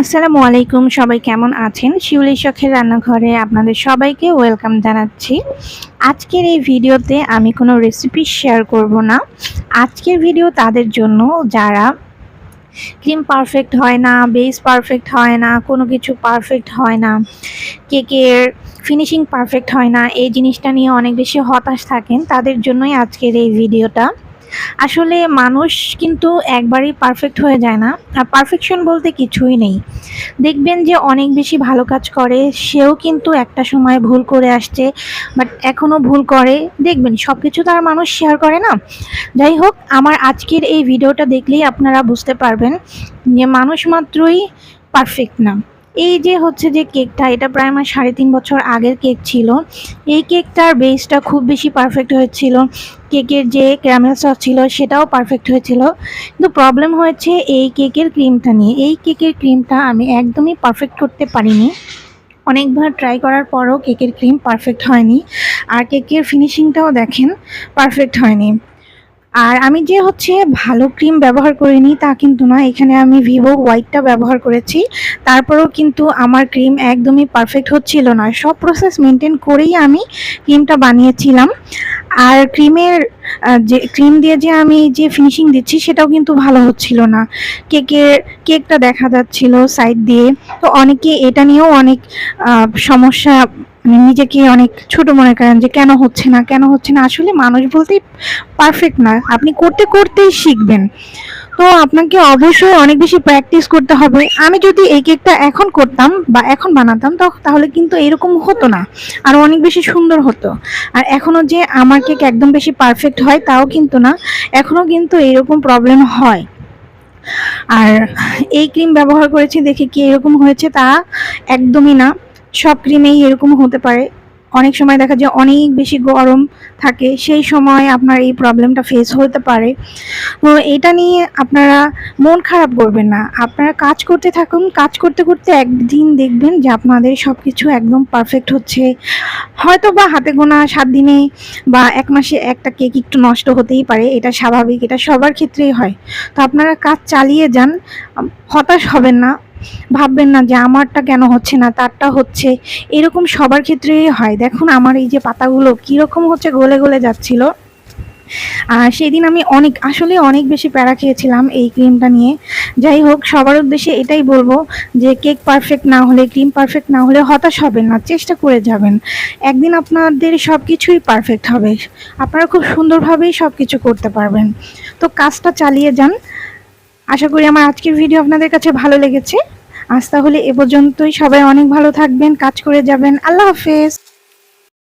আসসালামু আলাইকুম, সবাই কেমন আছেন? শিউলি শখের রান্নাঘরে আপনাদের সবাইকে ওয়েলকাম জানাচ্ছি। আজকের এই ভিডিওতে আমি কোনো রেসিপি শেয়ার করব না। আজকের ভিডিও তাদের জন্য, যারা ক্রিম পারফেক্ট হয় না, বেস পারফেক্ট হয় না, কোনো কিছু পারফেক্ট হয় না, কেকের ফিনিশিং পারফেক্ট হয় না, এই জিনিসটা নিয়ে অনেক বেশি হতাশ থাকেন, তাদের জন্যই আজকের এই ভিডিওটা। আসলে মানুষ কিন্তু একবারই পারফেক্ট হয়ে যায় না। আর পারফেকশন বলতে কিছুই নেই। দেখবেন যে অনেক বেশি ভালো কাজ করে, সেও কিন্তু একটা সময় ভুল করে আসছে বাট এখনও ভুল করে। দেখবেন সব কিছু তো আর মানুষ শেয়ার করে না। যাই হোক, আমার আজকের এই ভিডিওটা দেখলেই আপনারা বুঝতে পারবেন যে মানুষ মাত্রই পারফেক্ট না। এই যে হচ্ছে যে কেকটা, এটা প্রায় আমার সাড়ে তিন বছর আগের কেক ছিল। এই কেকটার বেসটা খুব বেশি পারফেক্ট হয়েছিল। কেকের যে ক্যারামেল সস ছিল, সেটাও পারফেক্ট হয়েছিল। কিন্তু প্রবলেম হয়েছে এই কেকের ক্রিমটা নিয়ে। এই কেকের ক্রিমটা আমি একদমই পারফেক্ট করতে পারিনি। অনেকবার ট্রাই করার পরও কেকের ক্রিম পারফেক্ট হয়নি। আর কেকের ফিনিশিংটাও দেখেন পারফেক্ট হয়নি। আর আমি যে হচ্ছে ভালো ক্রিম ব্যবহার করিনি তা কিন্তু না, এখানে আমি ভিভো হোয়াইটটা ব্যবহার করেছি। তারপরেও কিন্তু আমার ক্রিম একদমই পারফেক্ট হচ্ছিল না। সব প্রসেস মেনটেন করেই আমি ক্রিমটা বানিয়েছিলাম। আর ক্রিমের যে ক্রিম দিয়ে যে আমি যে ফিনিশিং দিচ্ছি সেটাও কিন্তু ভালো হচ্ছিল না। কেকের কেকটা দেখা যাচ্ছিল সাইড দিয়ে। তো অনেকে এটা নিয়েও অনেক সমস্যা মানে নিজেকে অনেক ছোট মনে করেন যে কেন হচ্ছে না, কেন হচ্ছে না, আসলে মানুষ বলতে পারফেক্ট না। আপনি করতে করতেই শিখবেন। তো আপনাকে অবশ্যই অনেক বেশি প্র্যাকটিস করতে হবে। আমি যদি এই কেকটা এখন করতাম বা এখন বানাতাম তাহলে কিন্তু এরকম হতো না। আর অনেক বেশি সুন্দর হতো। আর এখনও যে আমার কেক একদম বেশি পারফেক্ট হয়, তাও কিন্তু না। এখনও কিন্তু এরকম প্রবলেম হয়। আর এই ক্রিম ব্যবহার করেছি দেখে কি এরকম হয়েছে তা একদমই না। সব ক্রিমেই এরকম হতে পারে। অনেক সময় দেখা যায় অনেক বেশি গরম থাকে, সেই সময় আপনার এই প্রবলেমটা ফেস হতে পারে। তো এটা নিয়ে আপনারা মন খারাপ করবেন না। আপনারা কাজ করতে থাকুন, কাজ করতে করতে একদিন দেখবেন যে আপনাদের সব কিছু একদম পারফেক্ট হচ্ছে। হয়তো বা হাতে গোনা সাত দিনে বা এক মাসে একটা কেক একটু নষ্ট হতেই পারে, এটা স্বাভাবিক, এটা সবার ক্ষেত্রেই হয়। তো আপনারা কাজ চালিয়ে যান, হতাশ হবেন না। ভাববেন না যে আমারটা কেন হচ্ছে না, তারটা হচ্ছে। এরকম সবার ক্ষেত্রেই হয়। দেখুন আমার এই যে পাতাগুলো কীরকম হচ্ছে, গলে গলে যাচ্ছিল। আর সেদিন আমি অনেক, আসলে অনেক বেশি প্যারা খেয়েছিলাম এই ক্রিমটা নিয়ে। যাই হোক, সবার উদ্দেশ্যে এটাই বলব যে কেক পারফেক্ট না হলে, ক্রিম পারফেক্ট না হলে হতাশ হবেন না, চেষ্টা করে যাবেন। একদিন আপনাদের সব কিছুই পারফেক্ট হবে। আপনারা খুব সুন্দরভাবেই সব কিছু করতে পারবেন। তো কাজটা চালিয়ে যান। আশা করি আমার আজকের ভিডিও আপনাদের কাছে ভালো লেগেছে। আজ তাহলে এ পর্যন্তই। সবাই অনেক ভালো থাকবেন কাজ করে যাবেন। আল্লাহ হাফেজ।